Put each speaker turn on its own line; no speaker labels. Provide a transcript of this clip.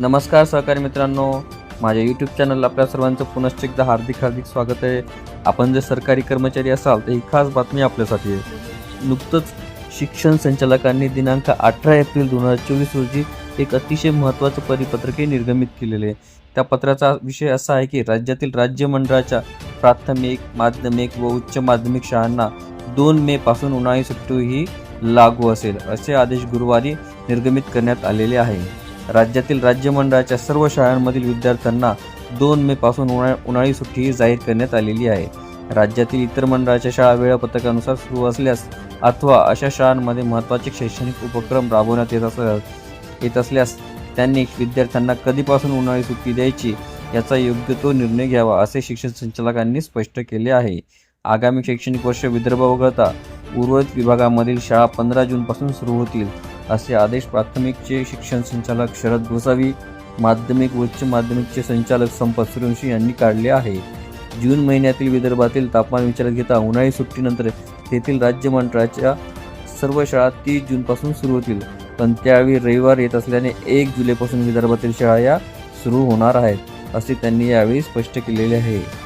नमस्कार सहकारी मित्रांनो माझ्या यूट्यूब चॅनल आपल्या सर्वांचं पुनश्च एकदा हार्दिक हार्दिक स्वागत आहे. आपण जर सरकारी कर्मचारी असाल तर ही खास बातमी आपल्यासाठी आहे. नुकतंच शिक्षण संचालकांनी दिनांक अठरा एप्रिल दोन हजार चोवीस रोजी एक अतिशय महत्त्वाचं परिपत्रकही निर्गमित केलेले आहे. त्या पत्राचा विषय असा आहे की राज्यातील राज्य मंडळाच्या प्राथमिक माध्यमिक व उच्च माध्यमिक शाळांना दोन मे पासून उन्हाळी सुट्टी ही लागू असेल असे आदेश गुरुवारी निर्गमित करण्यात आलेले आहे. राज्यातील राज्य मंडळाच्या सर्व शाळांमधील विद्यार्थ्यांना दोन मे पासून उन्हाळी उन्हाळी सुट्टी जाहीर करण्यात आलेली आहे. राज्यातील इतर मंडळाच्या शाळा वेळापत्रकानुसार सुरू असल्यास अथवा अशा शाळांमध्ये महत्त्वाचे शैक्षणिक उपक्रम राबवण्यात येत असल्यास येत असल्यास त्यांनी विद्यार्थ्यांना कधीपासून उन्हाळी सुट्टी द्यायची याचा योग्य तो निर्णय घ्यावा असे शिक्षण संचालकांनी स्पष्ट केले आहे. आगामी शैक्षणिक वर्ष विदर्भ वगळता उर्वरित विभागामधील शाळा पंधरा जूनपासून सुरू होतील. असे आदेश प्राथमिकचे शिक्षण संचालक शरद गोसावी माध्यमिक उच्च माध्यमिकचे संचालक संपत सूर्यवंशी यांनी काढले आहे. जून महिन्यातील विदर्भातील तापमान विचारात घेता उन्हाळी सुट्टीनंतर तेथील राज्य मंडळाच्या सर्व शाळा तीस जूनपासून सुरू होतील. पण त्यावेळी रविवार येत असल्याने एक जुलैपासून विदर्भातील शाळा या सुरू होणार आहेत असे त्यांनी यावेळी स्पष्ट केलेले आहे.